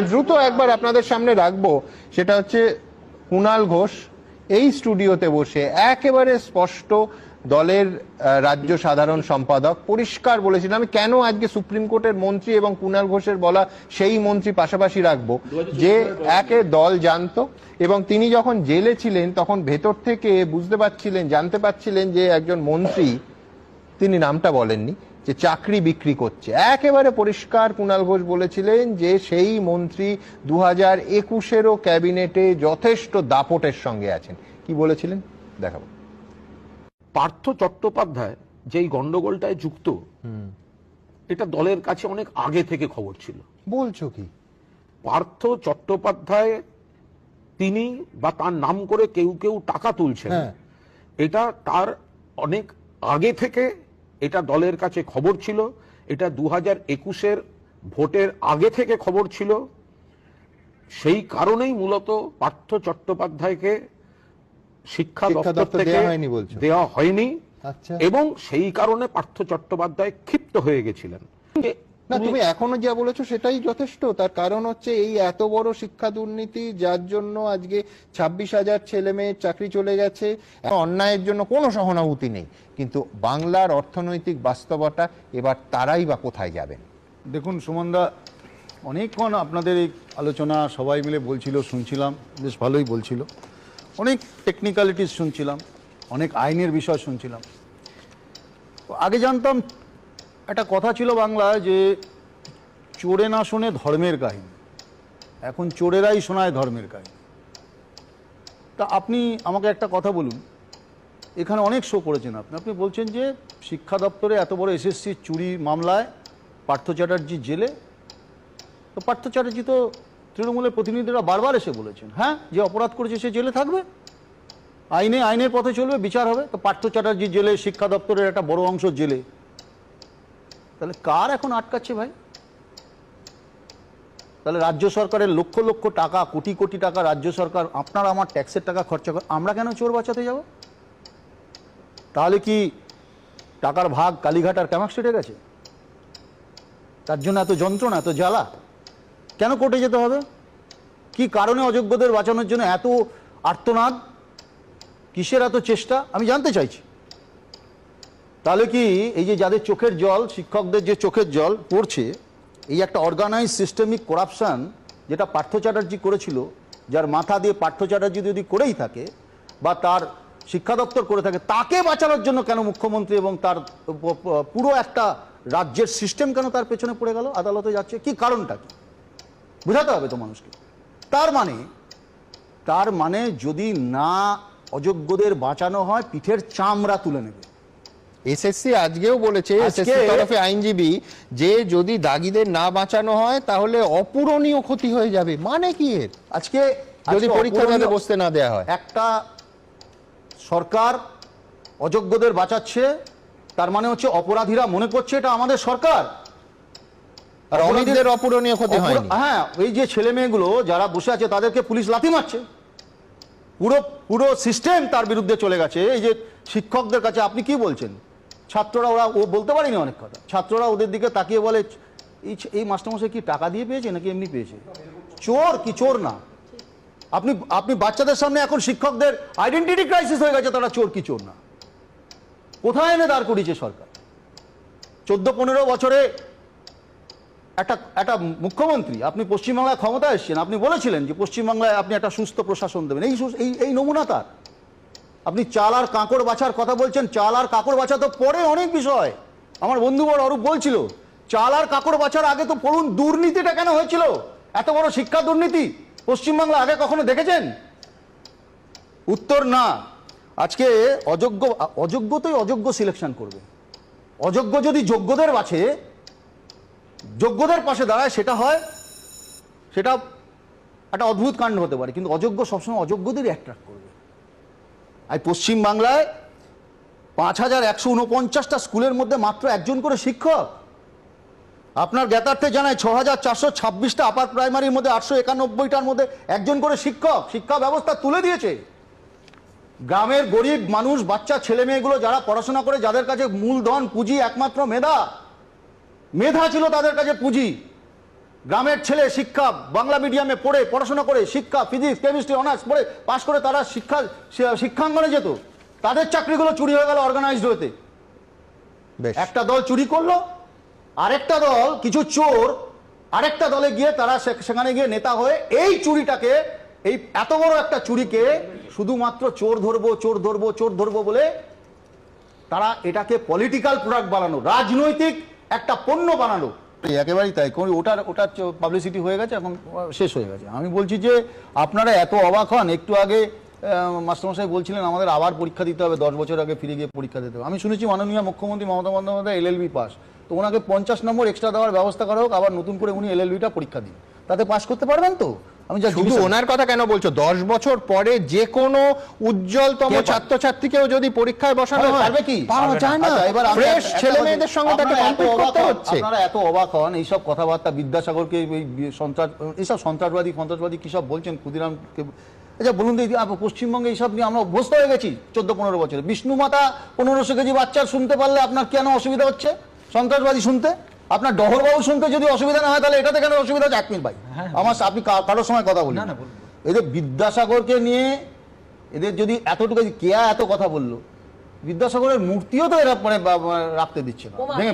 দ্রুত একবার আপনাদের সামনে রাখব সেটা হচ্ছে কুণাল ঘোষ এই স্টুডিওতে বসে একেবারে স্পষ্ট দলের রাজ্য সাধারণ সম্পাদক। পরিষ্কার বলেছিলেন আমি কেন আজকে সুপ্রিম কোর্টের মন্ত্রী এবং কুণাল ঘোষের বলা সেই মন্ত্রী পাশাপাশি রাখব? যে একে দল জানতো এবং তিনি যখন জেলে ছিলেন তখন ভেতর থেকে বুঝতে পারছিলেন জানতে পারছিলেন যে একজন মন্ত্রী তিনি নামটা বলেননি যে চাকরি বিক্রি করছে। একেবারে পরিষ্কার কুণাল ঘোষ বলেছিলেন যে সেই মন্ত্রী দু হাজার একুশেরও ক্যাবিনেটে যথেষ্ট দাপটের সঙ্গে আছেন। কি বলেছিলেন? দেখাবো। পার্থ চট্টোপাধ্যায় যেই গন্ডগোলটায় যুক্ত এটা দলের কাছে অনেক আগে থেকে খবর ছিল। বলছো কি? পার্থ চট্টোপাধ্যায় তিনি বা তার নাম করে কেউ কেউ টাকা তুলছেন। হ্যাঁ। এটা তার অনেক আগে থেকে এটা দলের কাছে খবর ছিল এটা দু হাজার একুশের ভোটের আগে থেকে খবর ছিল। সেই কারণেই মূলত পার্থ চট্টোপাধ্যায়কে শিক্ষা দপ্তর থেকে হয়নি দেওয়া হয়নি আচ্ছা। এবং সেই কারণে পার্থ চট্টোপাধ্যায় ক্ষিপ্ত হয়ে গেছিলেন। না তুমি এখনও যা বলেছ সেটাই যথেষ্ট। তার কারণ হচ্ছে এই এত বড় শিক্ষা দুর্নীতি যার জন্য আজকে ছাব্বিশ হাজার ছেলে মেয়ের চাকরি চলে গেছে অন্যায়ের জন্য কোনো সহানুভূতি নেই। কিন্তু বাংলার অর্থনৈতিক বাস্তবতা এবার তারাই বা কোথায় যাবেন? দেখুন সুমনদা অনেকক্ষণ আপনাদের এই আলোচনা সবাই মিলে বলছিল শুনছিলাম বেশ ভালোই বলছিল। অনেক টেকনিক্যালিটিস শুনছিলাম অনেক আইনের বিষয় শুনছিলাম। আগে জানতাম একটা কথা ছিল বাংলায় যে চোরে না শোনে ধর্মের কাহিনী। এখন চোরেরাই শোনায় ধর্মের কাহিনী। তা আপনি আমাকে একটা কথা বলুন। এখানে অনেক শো করেছেন আপনি। আপনি বলছেন যে শিক্ষা দপ্তরে এত বড় এসএসসি চুরি মামলায় পার্থ চ্যাটার্জি জেলে। তো পার্থ চ্যাটার্জি তো তৃণমূলের প্রতিনিধিরা বারবার এসে বলেছেন হ্যাঁ যে অপরাধ করেছে সে জেলে থাকবে? আইনে, আইনের পথে চলবে, বিচার হবে। তো পার্থ চ্যাটার্জি জেলে, শিক্ষা দপ্তরের একটা বড় অংশ জেলে। তাহলে কার এখন আটকাচ্ছে ভাই? তাহলে রাজ্য সরকারের লক্ষ লক্ষ টাকা, কোটি কোটি টাকা রাজ্য সরকার, আপনার আমার ট্যাক্সের টাকা খরচা করে, আমরা কেন চোর বাঁচাতে যাব? তাহলে কি টাকার ভাগ কালীঘাট আর ক্যামাক স্ট্রিটে গেছে? তার জন্য এত যন্ত্রণা, এত জ্বালা। কেন কোর্টে যেতে হবে? কি কারণে অযোগ্যদের বাঁচানোর জন্য এত আর্তনাদ? কিসের এত চেষ্টা? আমি জানতে চাইছি। তাহলে কি এই যে যাদের চোখের জল, শিক্ষকদের যে চোখের জল পড়ছে, এই একটা অর্গানাইজ সিস্টেমিক করাপশন যেটা পার্থ চ্যাটার্জি করেছিল, যার মাথা দিয়ে পার্থ চ্যাটার্জি যদি করেই থাকে বা তার শিক্ষা দপ্তর করে থাকে, তাকে বাঁচানোর জন্য কেন মুখ্যমন্ত্রী এবং তার পুরো একটা রাজ্যের সিস্টেম কেন তার পেছনে পড়ে গেল? আদালতে যাচ্ছে। কি কারণটা কি? বোঝাতে হবে তো মানুষকে। তার মানে তার মানে যদি না অযোগ্যদের বাঁচানো হয়, পিঠের চামড়া তুলে নেবে। এসএসসি আজকেও বলেছে এসএসসি তরফে আইনজীবী যে যদি দাগিদের না বাঁচানো হয় তাহলে অপূরণীয় ক্ষতি হয়ে যাবে। মানে কি এর? আজকে যদি আজকে পরীক্ষা যাতে বসতে না দেয়া হয়। একটা সরকার অযোগ্যদের বাঁচাচ্ছে তার মানে হচ্ছে অপরাধীরা মনে করছে এটা আমাদের সরকার। আর অমিতদের অপূরণীয় ক্ষতি হয় হ্যাঁ এই যে ছেলে মেয়েগুলো যারা বসে আছে তাদেরকে পুলিশ লাথি মারছে। পুরো পুরো সিস্টেম তার বিরুদ্ধে চলে গেছে। এই যে শিক্ষকদের কাছে আপনি কি বলছেন? ছাত্ররা ওরা, ও বলতে পারেনি অনেক কথা। ছাত্ররা ওদের দিকে তাকিয়ে বলে, এই এই মাস্টারমশাই কি টাকা দিয়ে পেয়েছে নাকি এমনি পেয়েছে? চোর কি চোর না। আপনি আপনি বাচ্চাদের সামনে এখন শিক্ষকদের আইডেন্টিটি ক্রাইসিস হয়ে গেছে, তারা চোর কি চোর না। কোথায় এনে দাঁড় করিয়েছে সরকার? চোদ্দ পনেরো বছরে একটা একটা মুখ্যমন্ত্রী, আপনি পশ্চিমবাংলায় ক্ষমতা এসেছেন, আপনি বলেছিলেন যে পশ্চিমবাংলায় আপনি একটা সুস্থ প্রশাসন দেবেন। এই এই নমুনা তার। আপনি চাল আর কাঁকড় বাছার কথা বলছেন, চাল আর কাঁকড় বাছা তো পরে অনেক বিষয়। আমার বন্ধু বড় অরূপ বলছিল, চাল আর কাঁকড় বাছার আগে তো পড়ুন, দুর্নীতিটা কেন হয়েছিল? এত বড় শিক্ষা দুর্নীতি পশ্চিমবাংলা আগে কখনো দেখেছেন? উত্তর না। আজকে অযোগ্য, অযোগ্যতেই অযোগ্য সিলেকশন করবে। অযোগ্য যদি যোগ্যদের বাছে, যোগ্যদের পাশে দাঁড়ায়, সেটা হয়, সেটা একটা অদ্ভুত কাণ্ড হতে পারে, কিন্তু অযোগ্য সবসময় অযোগ্যদেরই অ্যাট্রাক্ট করবে। আর পশ্চিমবাংলায় পাঁচ হাজার একশো উনপঞ্চাশটা স্কুলের মধ্যে মাত্র একজন করে শিক্ষক। আপনার জ্ঞাতার্থে জানায় ছ হাজার চারশো ছাব্বিশটা আপার প্রাইমারির মধ্যে আটশো একানব্বইটার মধ্যে একজন করে শিক্ষক। শিক্ষা ব্যবস্থা তুলে দিয়েছে। গ্রামের গরিব মানুষ, বাচ্চা, ছেলে মেয়েগুলো যারা পড়াশোনা করে, যাদের কাছে মূলধন, পুঁজি একমাত্র মেধা। মেধা ছিল তাদের কাছে পুঁজি। গ্রামের ছেলে শিক্ষা বাংলা মিডিয়ামে পড়ে পড়াশোনা করে শিক্ষা ফিজিক্স কেমিস্ট্রি অনার্স পড়ে পাশ করে তারা শিক্ষা শিক্ষাঙ্গনে যেত। তাদের চাকরিগুলো চুরি হয়ে গেল অর্গানাইজড হতে একটা দল চুরি করল আরেকটা দল কিছু চোর আরেকটা দলে গিয়ে তারা সেখানে গিয়ে নেতা হয়ে এই চুরিটাকে এই এত বড় একটা চুরিকে শুধুমাত্র চোর ধরবো চোর ধরবো চোর ধরবো বলে তারা এটাকে পলিটিক্যাল প্রোডাক্ট বানানো রাজনৈতিক একটা পণ্য বানানো একেবারেই তাই। কোন ওটার ওটার পাবলিসিটি হয়ে গেছে, এখন শেষ হয়ে গেছে। আমি বলছি যে, আপনারা এত অবাক হন, একটু আগে মাস্টারমশাই বলছিলেন আমাদের আবার পরীক্ষা দিতে হবে, দশ বছর আগে ফিরে গিয়ে পরীক্ষা দিতে হবে। আমি শুনেছি মাননীয় মুখ্যমন্ত্রী Mamata Bandyopadhyay L LLB pass. তো ওনাকে পঞ্চাশ নম্বর এক্সট্রা দেওয়ার ব্যবস্থা করা হোক, আবার নতুন করে উনি এল এলএলবিটা পরীক্ষা দিন। তাতে পাশ করতে পারবেন তো? আমি শুধু ওনার কথা কেন বলছো? দশ বছর পরে যে কোনো উজ্জ্বলতম? ছাত্রছাত্রীকেও যদি পরীক্ষায় বসানো হয় পারবে কি? পাওয়া যায় না। আচ্ছা, এবার ফ্রেশ ছেলে মেয়েদের সঙ্গে তাকে অবাক করতে হচ্ছে। আপনারা এত অবাক হন এইসব কথাবার্তা বিদ্যাসাগরকে এই সন্ত্রাস এইসব সন্ত্রাসবাদী সন্ত্রাসবাদী কি সব বলছেন? ক্ষুদিরাম আচ্ছা বলুন তো পশ্চিমবঙ্গে এইসব নিয়ে আমরা অভ্যস্ত হয়ে গেছি চোদ্দ পনেরো বছরে। বিষ্ণু মাতা পনেরোশো কেজি বাচ্চার শুনতে পারলে আপনার কেন অসুবিধা হচ্ছে সন্ত্রাসবাদী শুনতে? আপনার ডহরবাবু শুনতে যদি অসুবিধা না হয় তাহলে এটাতে কেন অসুবিধা হচ্ছে? একমিন ভাই। আমার আপনি কারোর সময় কথা বলি এদের বিদ্যাসাগরকে নিয়ে এদের যদি এতটুকু কেয়া এত কথা বলল বিদ্যাসাগরের মূর্তিও তো এরা মানে রাখতে দিচ্ছে না। ভেঙে।